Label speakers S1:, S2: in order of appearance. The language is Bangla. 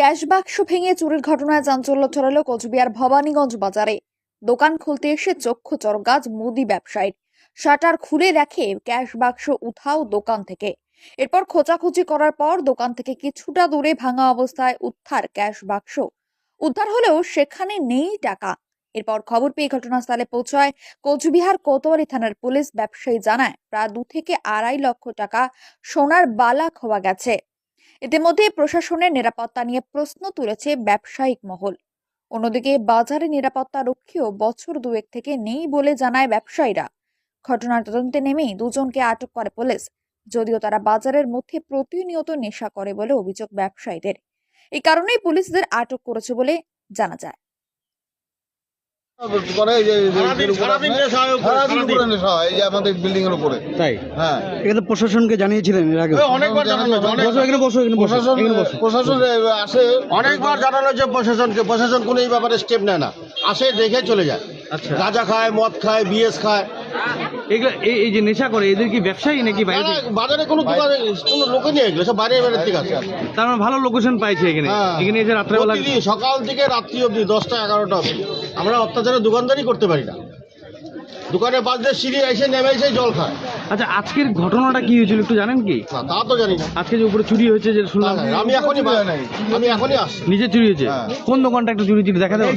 S1: ক্যাশ বাক্স ভেঙে চুরির ঘটনায় চাঞ্চল্য ছড়ালো কোচবিহার ভবানীগঞ্জ বাজারে। দোকান খুলতে এসে চক্ষু চরগাছ মুদি ব্যবসায়ীর। শাটার খুলে দেখে ক্যাশ বাক্স উঠাও দোকান থেকে। এরপর খোঁচাখুচি করার পর দোকান থেকে কিছুটা দূরে ভাঙা অবস্থায় উদ্ধার ক্যাশ বাক্স। উদ্ধার হলেও সেখানে নেই টাকা। এরপর খবর পেয়ে ঘটনাস্থলে পৌঁছায় কোচবিহার কোতোয়ালি থানার পুলিশ। ব্যবসায়ী জানায়, প্রায় দু থেকে আড়াই লক্ষ টাকা সোনার বালা খোয়া গেছে। ইতিমধ্যে প্রশাসনের নিরাপত্তা নিয়ে প্রশ্ন তুলেছে ব্যবসায়িক মহল। অন্যদিকে বাজারে নিরাপত্তা রক্ষীও বছর দুয়েক থেকে নেই বলে জানায় ব্যবসায়ীরা। ঘটনার তদন্তে নেমেই দুজনকে আটক করে পুলিশ, যদিও তারা বাজারের মধ্যে প্রতিনিয়ত নেশা করে বলে অভিযোগ ব্যবসায়ীদের। এই কারণেই পুলিশদের আটক করেছে বলে জানা যায়।
S2: করে যে
S3: হয় উপরে,
S2: সারাদিন
S3: সারাদিন।
S2: উপরে নেশা এই যে আমাদের বিল্ডিং এর উপরে।
S4: তাই? এখানে প্রশাসনকে জানিয়েছিলেন এর আগে।
S3: অনেকবার জানানো হয়েছে,
S4: এখানে বসো এখানে
S2: প্রশাসন
S4: এখানে
S2: প্রশাসন আসে।
S3: অনেকবার জানানো হয়েছে প্রশাসনকে প্রশাসন কোনো এই ব্যাপারে স্টেপ নেয় না। আসে দেখে চলে যায়।
S4: আচ্ছা।
S3: গাঁজা খায় মদ খায় বিএস খায়।
S4: এগুলো এই এই যে নেশা করে এদের কি ব্যবসায়ী নাকি বাইরে?
S3: বাজারে কোনো দোকানে কোনো লোকে নেই এগুলো সব বাইরে বাইরে থেকে আসে।
S4: তার মানে ভালো লোকেশন পাইছে এখানে।
S3: হ্যাঁ।
S4: এখানে এসে রাত্রেবেলা
S3: সকাল থেকে রাত্রি অবধি দশটা এগারোটা অবধি। আমরা অত্যাচারে দোকানদারি করতে পারি না। দোকানে বাজলে সিঁড়ি এসে নেমে এসে জল খায়।
S4: আচ্ছা আজকের ঘটনাটা কি হয়েছিল একটু জানেন কি?
S3: না, তা তো জানি না।
S4: আজকে যে উপরে চুরি হয়েছে যে শুনলাম
S3: আমি এখনই আমি এখনই আসছি।
S4: নিজে চুরি হয়েছে?
S2: হ্যাঁ।
S4: কোন দোকানটা একটু চুরি চুরি দেখা দেবো